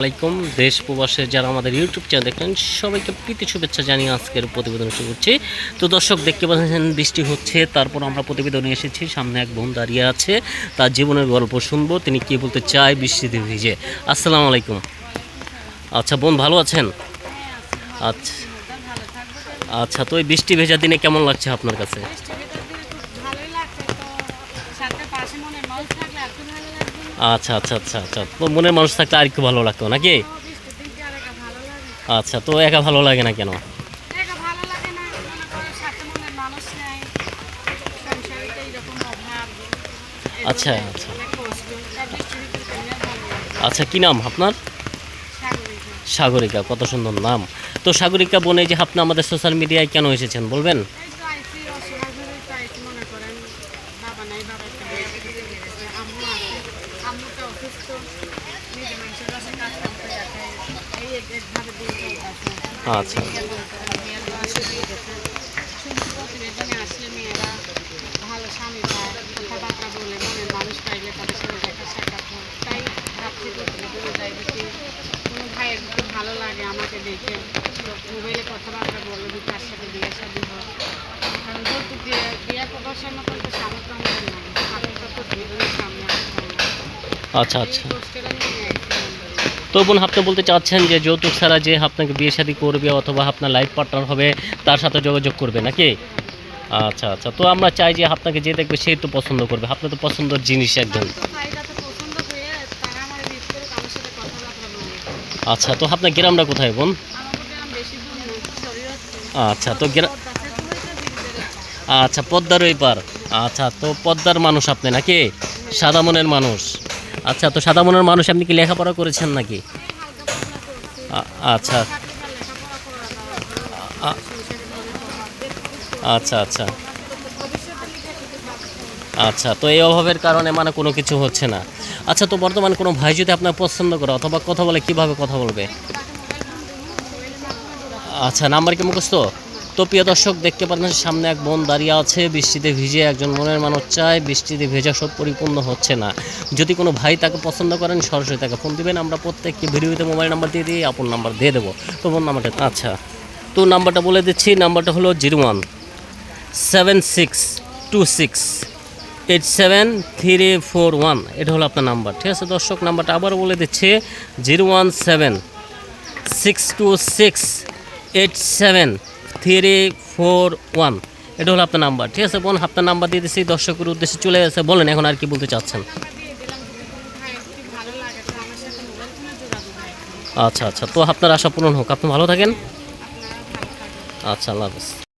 আলাইকুম। দেশ প্রবাসে যারা আমাদের ইউটিউব চ্যানেল দেখেন সবাইকে প্রীতি শুভেচ্ছা জানিয়ে আজকের প্রতিবেদন শুরু করছি। তো দর্শক, দেখতে পাচ্ছেন, বৃষ্টি হচ্ছে, তারপর আমরা প্রতিবেদনে এসেছি। সামনে এক বোন দাঁড়িয়ে আছে, তার জীবনের গল্প শুনব, তিনি কি বলতে চায় বৃষ্টিতে ভিজে। আসসালামু আলাইকুম। আচ্ছা বোন, ভালো আছেন? আচ্ছা। আচ্ছা তো এই বৃষ্টি ভেজা দিনে কেমন লাগছে আপনার কাছে ভালোই লাগছে তো সাথে পাশে মনে মানুষ থাকলে আর কি ভালো লাগবে আচ্ছা আচ্ছা আচ্ছা আচ্ছা। তো মনের মানুষ থাকলে আর একটু ভালো লাগতো নাকি? আচ্ছা তো একা ভালো লাগে না কেন? আচ্ছা, আচ্ছা। আচ্ছা কি নাম আপনার? সাগরিকা। সাগরিকা কত সুন্দর নাম। তো সাগরিকা বনে যে আপনি আমাদের সোশ্যাল মিডিয়ায় কেন এসেছেন বলবেন? এই বাবা নাই বাবা করে আম্মু আছে আম্মুটা অসুস্থ নিজে মানুষের কাছে কাজ করতে যাচ্ছে এই এক- একভাবে চলতেছে আচ্ছা। ভালো স্বামী পায় কথাবার্তা বলে মনের মানুষ পাইলে তাদের সাথে দেখা সাক্ষাৎ হয়। তাই ভাবছি প্রতিবেদনে যাই দেখি কোনো ভাইয়ের খুব ভালো লাগে আমাকে দেখে। মোবাইলে কথাবার্তা যদি তার সাথে বিয়ে শাদী হয় কারণ দিয়ে তো আমাদের নাই। তো সামনে। আচ্ছা আচ্ছা। তো বোন আপনি বলতে চাচ্ছেন যে যৌতুক ছাড়া যে আপনাকে বিয়ে শাদী করবে অথবা আপনার লাইফ পার্টনার হবে তার সাথে যোগাযোগ করবে নাকি? আচ্ছা আচ্ছা। তো আমরা চাই যে আপনাকে যে দেখবে সেই তো পছন্দ করবে। আপনার তো পছন্দের জিনিস বলে আচ্ছা তো আপনার গ্রামটা কোথায় বোন? আচ্ছা তো গ্রাম আচ্ছা পদ্মার ওই পার। আচ্ছা তো পদ্মার মানুষ আপনি নাকি? সাদা মনের মানুষ। আচ্ছা তো সাদা মনের মানুষ আপনি কি লেখাপড়া করেছেন নাকি? আচ্ছা। আচ্ছা আচ্ছা। আচ্ছা তো এই অভাবের কারণে মানে কোনো কিছু হচ্ছে না। আচ্ছা তো বর্তমানে কোনো ভাই যদি আপনার পছন্দ করে অথবা কথা বলে কীভাবে কথা বলবে? আচ্ছা নাম্বার কি মুখস্থ? তো প্রিয় দর্শক, দেখতে পাচ্ছেন সামনে এক বোন দাঁড়িয়ে আছে। বৃষ্টিতে ভিজে একজন মনের মানুষ চায়, বৃষ্টিতে ভেজা সব পরিপূর্ণ হচ্ছে না। যদি কোনো ভাই তাকে পছন্দ করেন, সরাসরি তাকে ফোন দিবেন। আমরা প্রত্যেককে ভিডিওতে মোবাইল নাম্বার দিয়ে দিই, আপন নাম্বার দিয়ে দেবো। তো বোন নাম্বারটা আচ্ছা। তো নাম্বারটা বলে দিচ্ছি, নাম্বারটা হলো zero one seven six two six eight seven three four one. এটা হলো আপনার নাম্বার, ঠিক আছে? দর্শক, নাম্বারটা আবার বলে দিচ্ছি, zero one seven six two six eight seven three four one এটা হলো আপনার নাম্বার, ঠিক আছে বোন? আপনার নাম্বার দিয়ে দিচ্ছি দর্শকের উদ্দেশ্যে চলে গেছে। বলেন, এখন আর কি বলতে চাচ্ছেন? আচ্ছা আচ্ছা। তো আপনার আশা পূরণ হোক। আপনি ভালো থাকেন। আচ্ছা আল্লাহ হাফেজ।